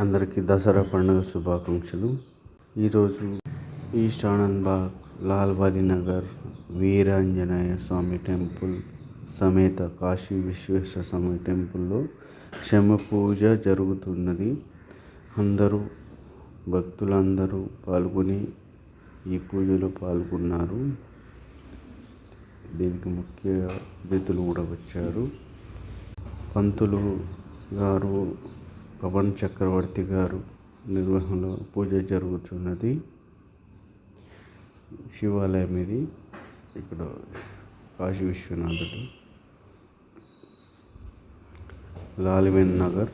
అందరికీ దసరా పండుగ శుభాకాంక్షలు. ఈరోజు ఈస్ట్ ఆనంద్ బాగ్ లాల్వాలి నగర్ వీరాంజనేయ స్వామి టెంపుల్ సమేత కాశీ విశ్వేశ్వర స్వామి టెంపుల్లో శమ పూజ జరుగుతున్నది. అందరూ భక్తులందరూ పాల్గొని ఈ పూజలో పాల్గొన్నారు. దీనికి ముఖ్య అతిథులు కూడా వచ్చారు. పంతులు గారు పవన్ చక్రవర్తి గారు నిర్వహణలో పూజ జరుగుతున్నది. శివాలయం ఇది. ఇక్కడ కాశీ విశ్వనాథుడు. లాలివెన్ నగర్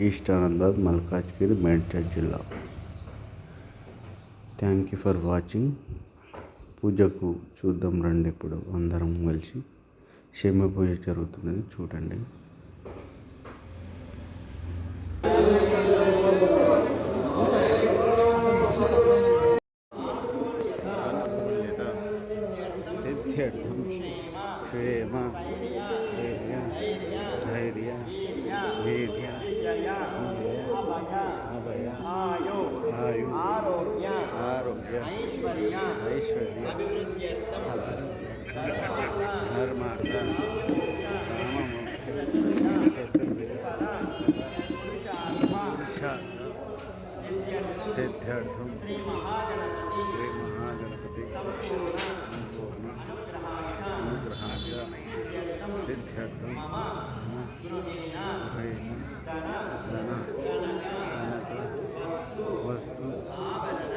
ఈస్ట్ ఆనందాబాద్ మల్కాజ్గిరి మేడ్చల్ జిల్లా. థ్యాంక్ యూ ఫర్ వాచింగ్ పూజకు చూద్దాం రండి ఇప్పుడు అందరం కలిసి. క్షేమ పూజ జరుగుతున్నది. చూడండి. ध्यर्थम क्षेम धैर्य धैर्य अभय आयु आयु आरोग्य आरोग्य ऐश्वर्य धर्मार्थ धर्म चतुर्विध, पुरुषार्थ, सिद्ध्यर्थम, श्री महागणपति। సిద్ధ్యర్థం ధన కనక వస్తు ఆభరణ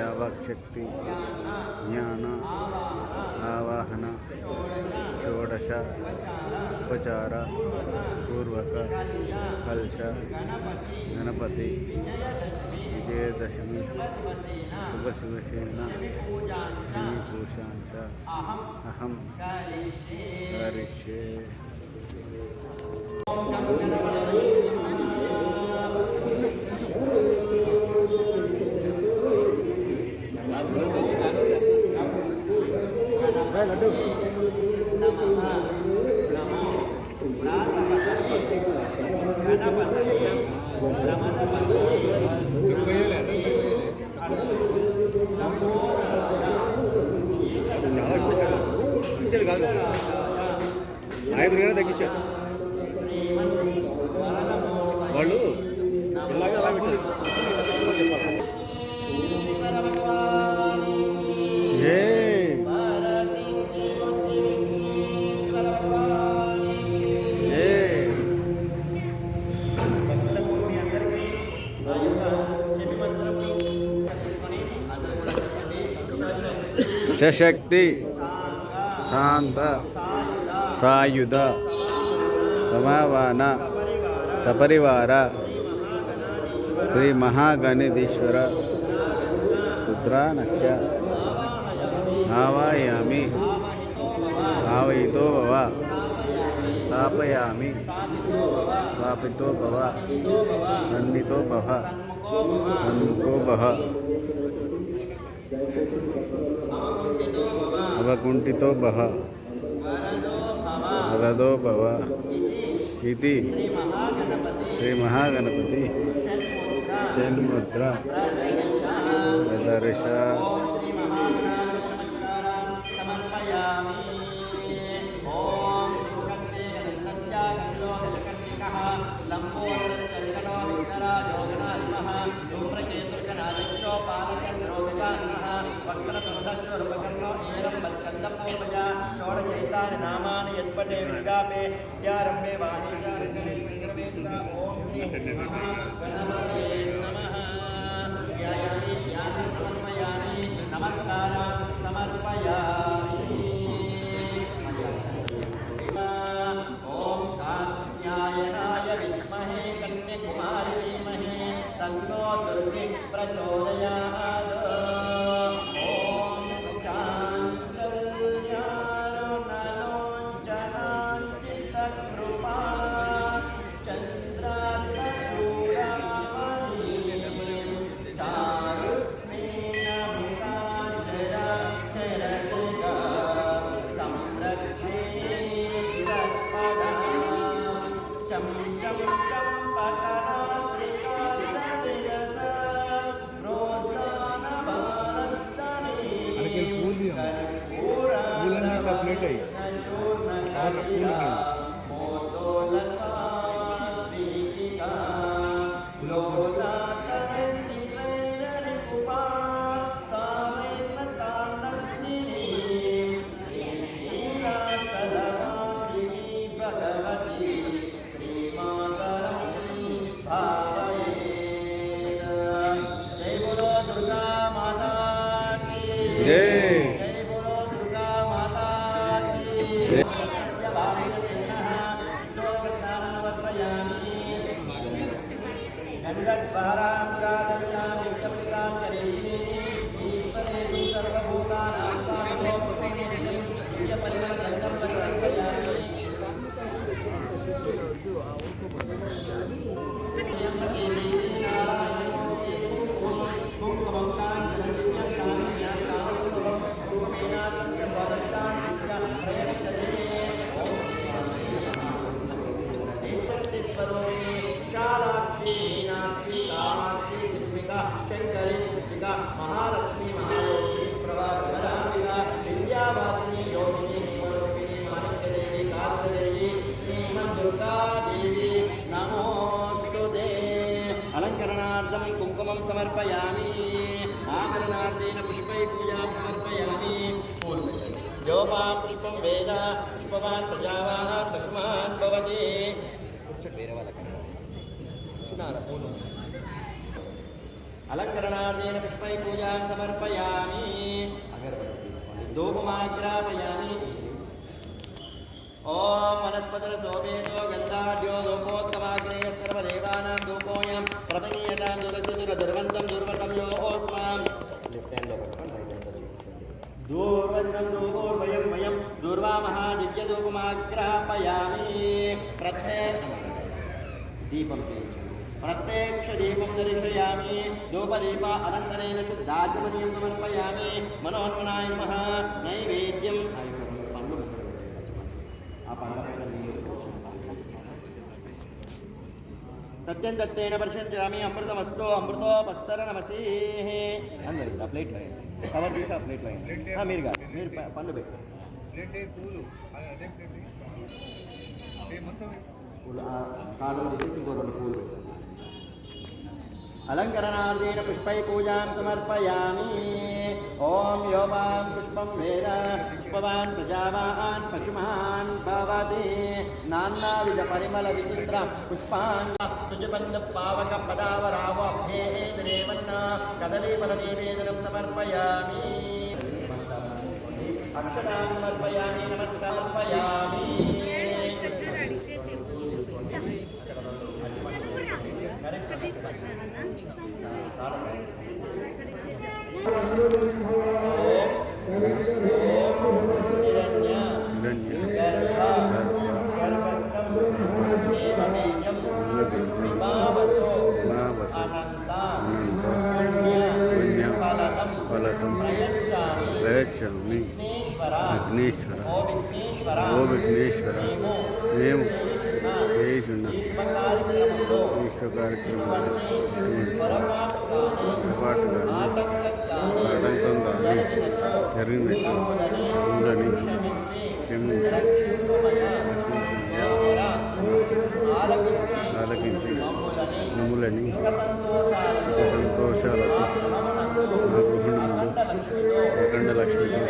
यावशक्ति, ज्ञान, आवाहन, षोडश, उपचार, पूर्वक, कलश, गणपति, विजयदशमी शुभशिवशेन श्रीपुरुषाश अहम करिष्ये। Om Namo Napa, napa. सशक्ति। शांत सायुध। समावान। सपरिवार। श्री महागणेशर सूत्रानक्ष आवायामी आवयितो भव। स्थापयामि। स्थापितो भव। सन्नितो भव। सन्मुखो भव। అవకుంఠితో భవ వరదో భవ. ఇది శ్రీ మహాగణపతి. షణ్ముద్ర దర్శ नामानि यत्पटे विगापे त्यारम्भे वाणीचारणे सङ्ग्रमे तदा ॐ श्री महागणपतये नमः ध्यायामि ध्यानं समर्पयामि नमस्कारान् समर्पयामि Thank you. గంగద్వారాం अलंकरणार्जेन पुष्पै पूजा समर्पयामि। अगरबत्ती स्मृति धूपमाग्रापयामि ॐ वनस्पतिरसोमेनो गन्धाढ्यो धूपोत्तमाग्नेयः सर्वदेवानां धूपोऽयं प्रतनीयतां दुरचतुरदुर्वन्तं दुर्वतं यो ओस्मां दूर्वज्रं दूर्वयं वयं दूर्वामः दिव्यधूपमाग्रापयामि प्रथमे दीपं సమర్పయామి మనోన్మనాయ నమః నైవేద్యం పండ్లు ఆ పండ్ల పైన నీళ్ళు సత్యం దత్తేన పరిశంచామి అమృతమస్తో అమృతోపస్తర నమసి అందరు ప్లేట్ కవర్ తీసి ఆ ప్లేట్ లైన్ మీరు కాదు మీరు ప- పండ్లు పెట్టు పూలు ఆ కాడలు తీసి ఇంకో రెండు పూలు పెట్టు అలంకరణార్థేన పుష్పై పూజాం సమర్పయామి ఓం యోవాం పుష్పం వేద పుష్పవాన్ ప్రజావాన్ పశుమాన్ భవతి నానావిధ పరిమళ విచిత్ర పుష్పాన్ సుజబంధ పావక పదావరావభ్యేదేవన్న కదలీఫల నివేదనం ప్రయచ్చామి ప్రయచ్చామి విఘ్నేశ్వర విఘ్నేశ్వర ఓ విఘ్నేశ్వర ఓ విఘ్నేశ్వర మేము మేము చేయుచున్న చేయుచున్న ఈ శుభ కార్యక్రమంలో ఈశ్వ కార్యక్రమాలు ఏర్పాటు ఆటంకం కానీ జరిగింది. ఉందని ఆలకించి నమ్ములని సంతోషాలకు నా గృహిణి అఖండ లక్ష్మితో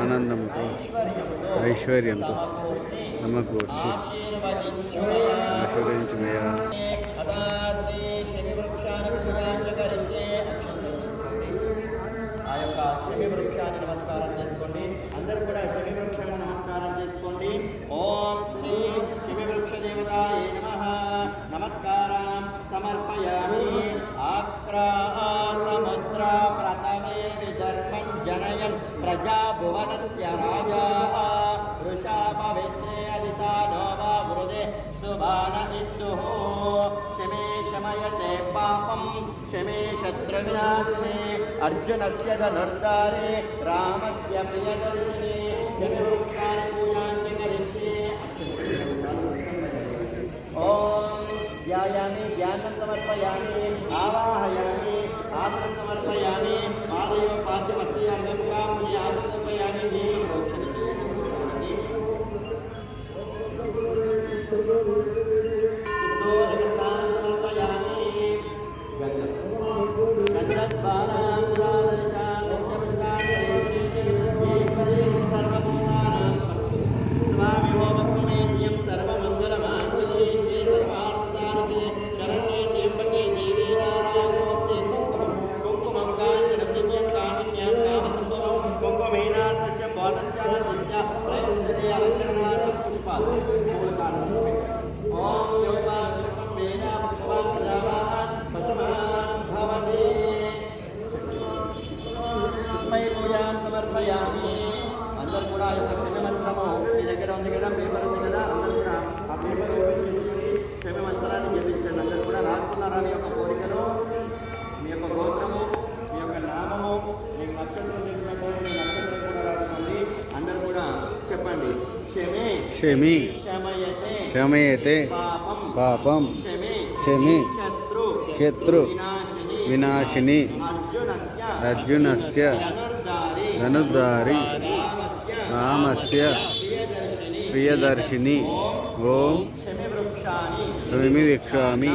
ఆనందంతో ఐశ్వర్యంతో సమకూర్చి ఆశీర్వదించినయా विनाशने अर्जुनस्य धनुर्धारे रामस्य प्रियदर्शिने जगरूपानुपूजान्वितरिष्ये ॐ ध्यायामि ज्ञानं समर्पयामि आवाहयामि Amen. క్షమి. క్షమయతే. పాపం. క్షమి. శత్రు. వినాశిని. అర్జునస్య. ధనుర్ధారి. రామస్య. ప్రియదర్శిని. ఓం. క్షమి వీక్షామి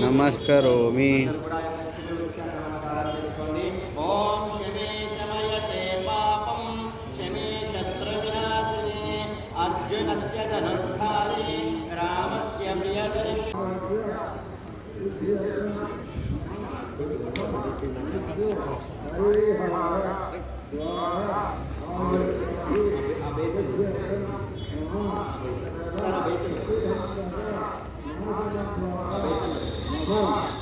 నమస్కరోమి. नस्य धनुर्धारे रामस्य प्रियदर्शि Oh.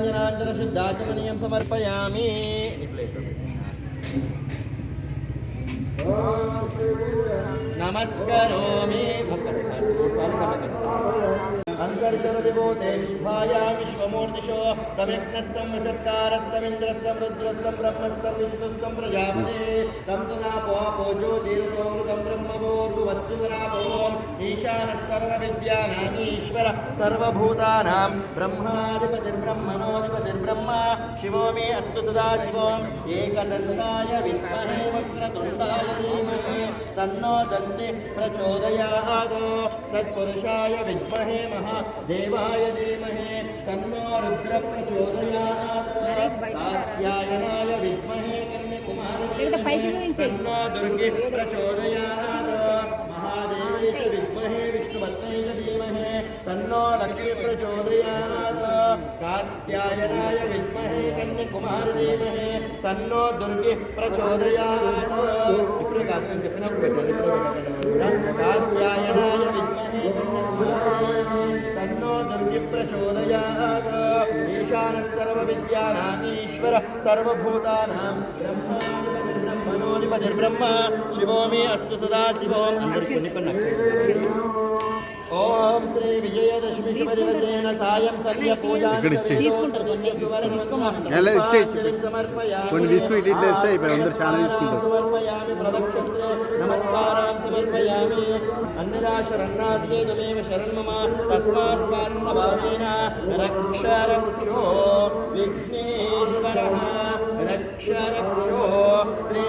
నిరంజనాంజన శుద్ధాచమనీయం సమర్పయామి. విశ్వమూర్తిషో సమిగ్నస్తం వశత్కారస్తమింద్రస్తం రుద్రస్తం బ్రహ్మస్తం విష్ణుస్తం ప్రజాపతే తం తదాపో జ్యోతిరసోమృతం బ్రహ్మభూతు వస్తురాపో ఈశానస్సర్వ విద్యానామీశ్వర సర్వభూతానాం బ్రహ్మాధిపతిర్బ్రహ్మణోధిపతిర్బ్రహ్మ शिवो मे अस्तु सदा शिवो एकदन्तदाय विद्महे वक्रतुण्डाय धीमहि तन्नो दन्ते प्रचोदयात्। सत्पुरुषाय विद्महे महादेवाय धीमहे तन्नो रुद्रप्रचोदयात् कात्यायनाय विद्महे तन्नो दुर्गे प्रचोदयात्। महादेवेश विद्महे विष्णुभक्तैः धीमहि तन्नो लक्ष्मीप्रचोदयात् कात्यायनाय विद्महे कन्याकुमारदेवहे तन्नो दुर्गे प्रचोदयात्। इकडे कात्यायन जपना पडतो कात्यायनाय विद्महे तन्नो दुर्गे प्रचोदयात्। ईशानसर्वविद्यानामीश्वर सर्वभूतानां ब्रह्मणोऽधिपतिर्ब्रह्म, शिवो मे अस्तु सदा, शिवो ఓం శ్రీ విజయదశమి శుభదివసేన సాయం సంధ్య పూజా. కొన్ని తీసుకుని ఇటు ఇట్లా ఇస్తే ఇప్పుడు అందరూ చాలా తీసుకుంటారు. సమర్పయామి ప్రదక్షిణే నమస్కారం సమర్పయామి. అన్నిరాశరణాస్తే తుమేవ శరణ్మమ తస్మాత్ పాన్నభావేన రక్ష రక్షో విఘ్నేశ్వర. రక్ష రక్షో శ్రీ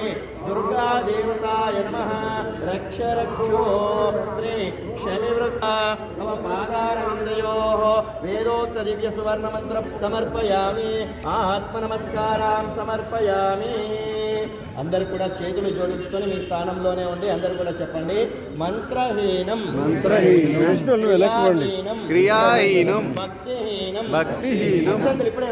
దేవతాయ నమ. రక్ష రక్షో. శ్రీ శనివృత మమ పాదారవిందయో. వేదోక్త దివ్య సువర్ణ మంత్రం సమర్పయామి. ఆత్మ నమస్కారం సమర్పయామి. అందరు కూడా చేతులు జోడించుకొని మీ స్థానంలోనే ఉండి అందరు కూడా చెప్పండి. మంత్రహీనం. మంత్రహీనం. క్రియాహీనం. భక్తిహీనం. భక్తిహీనం. ఇప్పుడే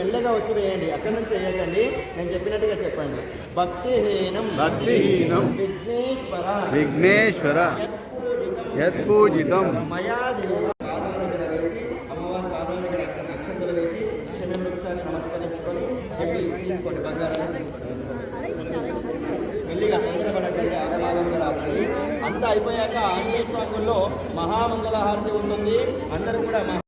మెల్లగా వచ్చి వేయండి. అక్కడి నుంచి వేయకండి. నేను చెప్పినట్టుగా చెప్పండి. భక్తిహీనం భక్తిహీనం విఘ్నేశ్వర. విఘ్నేశ్వర. యత్పూజితం. మయా అంతా అయిపోయాక ఆంజనేయ స్వాముల్లో మహామంగళ హారతి ఉంటుంది. అందరూ కూడా